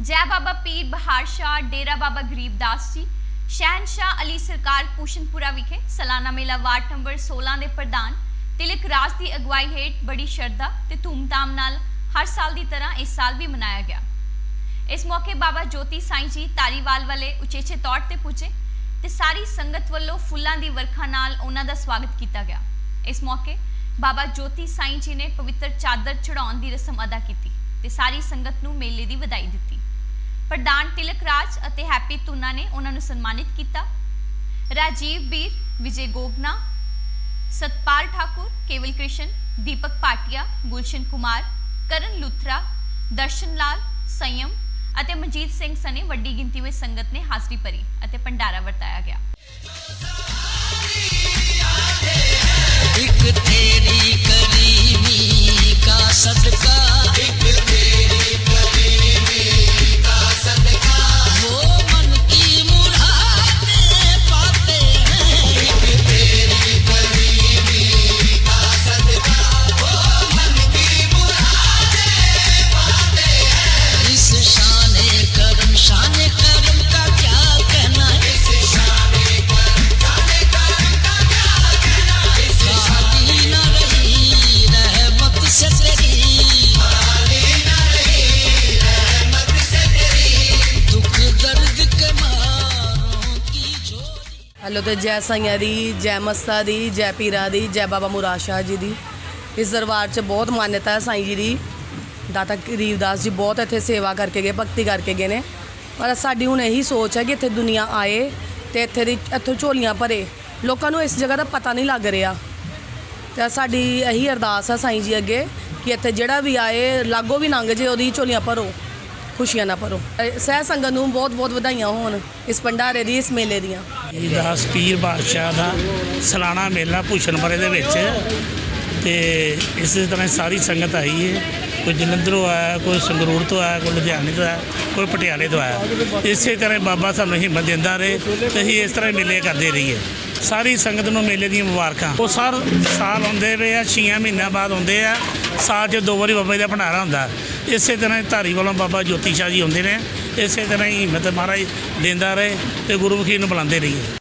ਜੈ ਬਾਬਾ ਪੀਰ ਬਹਾਰ ਸ਼ਾਹ, ਡੇਰਾ ਬਾਬਾ ਗਰੀਬਦਾਸ ਜੀ ਸ਼ਹਿਨशाह ਅਲੀ ਸਰਕਾਰ ਪੂਸ਼ਨਪੁਰਾ ਵਿਖੇ ਸਾਲਾਨਾ ਮੇਲਾ ਵਾਰਡ ਨੰਬਰ 16 ਦੇ ਪ੍ਰਧਾਨ, ਤਿਲਕ ਰਾਜ ਦੀ ਅਗਵਾਈ ਹੇਠ ਬੜੀ ਸ਼ਰਧਾ ਤੇ ਧੂਮਧਾਮ ਨਾਲ ਹਰ ਸਾਲ ਦੀ ਤਰ੍ਹਾਂ ਇਸ ਸਾਲ ਵੀ ਮਨਾਇਆ ਗਿਆ। ਇਸ ਮੌਕੇ ਬਾਬਾ ਜੋਤੀ ਸਾਈਂ ਜੀ ਤਾਰੀਵਾਲ ਵਾਲੇ ਉਚੇਚੇ ਤੌਰ ਤੇ ਪੁੱਜੇ ਤੇ ਸਾਰੀ ਸੰਗਤ ਵੱਲੋਂ ਫੁੱਲਾਂ ਦੀ ਵਰਖਾ ਨਾਲ ਉਹਨਾਂ ਦਾ ਸਵਾਗਤ ਕੀਤਾ ਗਿਆ। ਇਸ ਮੌਕੇ ਬਾਬਾ ਜੋਤੀ ਸਾਈਂ ਜੀ ਨੇ ਪਵਿੱਤਰ ਚਾਦਰ ਚੜਾਉਣ ਦੀ ਰਸਮ ਅਦਾ ਕੀਤੀ ਤੇ ਸਾਰੀ ਸੰਗਤ ਨੂੰ ਮੇਲੇ ਦੀ ਵਧਾਈ ਦਿੱਤੀ। ਪ੍ਰਧਾਨ ਤਿਲਕ ਰਾਜ ਅਤੇ ਹੈਪੀ ਤੁਨਾ ਨੇ ਉਹਨਾਂ ਨੂੰ ਸਨਮਾਨਿਤ ਕੀਤਾ। ਰਾਜੀਵ ਬੀਰ, ਵਿਜੇ ਗੋਗਨਾ, ਸਤਪਾਲ ਠਾਕੁਰ, ਕੇਵਲ ਕ੍ਰਿਸ਼ਨ, ਦੀਪਕ ਪਾਟਿਆ, ਗੁਲਸ਼ਨ ਕੁਮਾਰ, ਕਰਨ ਲੁਥਰਾ, ਦਰਸ਼ਨ ਲਾਲ, ਸੰਯਮ ਅਤੇ ਮਨਜੀਤ ਸਿੰਘ ਸਨੇ ਵੱਡੀ ਗਿਣਤੀ ਵਿੱਚ ਸੰਗਤ ਨੇ ਹਾਜ਼ਰੀ ਭਰੀ ਅਤੇ ਭੰਡਾਰਾ ਵਰਤਾਇਆ ਗਿਆ। ਹੈਲੋ ਤੇ ਜੈ ਸਾਈਆਂ ਦੀ, ਜੈ ਮਸਤਾ ਦੀ, ਜੈ ਪੀਰਾ ਦੀ, ਜੈ ਬਾਬਾ ਮੁਰਾਦ ਸ਼ਾਹ ਜੀ ਦੀ। ਇਸ ਦਰਬਾਰ 'ਚ ਬਹੁਤ ਮਾਨਤਾ ਹੈ ਸਾਈਂ ਜੀ ਦੀ। ਦਾਤਾ ਗਰੀਬਦਾਸ ਜੀ ਬਹੁਤ ਇੱਥੇ ਸੇਵਾ ਕਰਕੇ ਗਏ, ਭਗਤੀ ਕਰਕੇ ਗਏ ਨੇ। ਪਰ ਸਾਡੀ ਹੁਣ ਇਹੀ ਸੋਚ ਹੈ ਕਿ ਇੱਥੇ ਦੁਨੀਆ ਆਏ ਤੇ ਇੱਥੇ ਦੀ, ਇੱਥੋਂ ਝੋਲੀਆਂ ਭਰੇ। ਲੋਕਾਂ ਨੂੰ ਇਸ ਜਗ੍ਹਾ ਦਾ ਪਤਾ ਨਹੀਂ ਲੱਗ ਰਿਹਾ। ਤੇ ਸਾਡੀ ਇਹੀ ਅਰਦਾਸ ਹੈ ਸਾਈਂ ਜੀ ਅੱਗੇ ਕਿ ਇੱਥੇ ਜਿਹੜਾ ਵੀ ਆਏ, ਲਾਗੋ ਵੀ ਲੰਘ ਜੇ, ਉਹਦੀ ਝੋਲੀਆਂ ਭਰੋ। ਖੁਸ਼ੀਆਂ ਨਾਲ ਭਰੋ। ਸਹਿ ਸੰਗਤ ਨੂੰ ਬਹੁਤ ਬਹੁਤ ਵਧਾਈਆਂ ਹੋਣ ਇਸ ਭੰਡਾਰੇ ਦੀ, ਇਸ ਮੇਲੇ ਦੀਆਂ। ਦਾਸ ਪੀਰ ਬਾਦਸ਼ਾਹ ਦਾ ਸਾਲਾਨਾ ਮੇਲਾ ਭੂਸ਼ਣਪੁਰੇ ਦੇ ਵਿੱਚ ਤੇ ਇਸੇ ਤਰ੍ਹਾਂ ਸਾਰੀ ਸੰਗਤ ਆਈ ਹੈ। ਕੋਈ ਜਲੰਧਰੋਂ ਆਇਆ, ਕੋਈ ਸੰਗਰੂਰ ਤੋਂ ਆਇਆ, ਕੋਈ ਲੁਧਿਆਣੇ ਤੋਂ ਆਇਆ, ਕੋਈ ਪਟਿਆਲੇ ਤੋਂ ਆਇਆ। ਇਸੇ ਤਰ੍ਹਾਂ ਬਾਬਾ ਸਾਨੂੰ ਹਿੰਮਤ ਦਿੰਦਾ ਰਹੇ ਤੇ ਅਸੀਂ ਇਸ ਤਰ੍ਹਾਂ ਮੇਲੇ ਕਰਦੇ ਰਹੀਏ। ਸਾਰੀ ਸੰਗਤ ਨੂੰ ਮੇਲੇ ਦੀਆਂ ਮੁਬਾਰਕਾਂ। ਉਹ ਸਰ ਸਾਲ ਆਉਂਦੇ ਰਹੇ ਆ 6 ਮਹੀਨਿਆਂ ਬਾਅਦ ਆਉਂਦੇ ਆ। ਸਾਲ 'ਚ ਦੋ ਵਾਰੀ ਬਾਬਾ ਜੀ ਦਾ ਭੰਡਾਰਾ ਹੁੰਦਾ। ਇਸੇ ਤਰ੍ਹਾਂ ਹੀ ਧਾਰੀ ਵੱਲੋਂ ਬਾਬਾ ਜੋਤੀ ਸ਼ਾਹ ਜੀ ਹੁੰਦੇ ਨੇ, ਇਸੇ ਤਰ੍ਹਾਂ ਹੀ ਹਿੰਮਤ ਮਹਾਰਾਜ ਦਿੰਦਾ ਰਹੇ ਤੇ ਗੁਰਮੁਖੀ ਨੂੰ ਬੁਲਾਉਂਦੇ ਰਹੀਏ।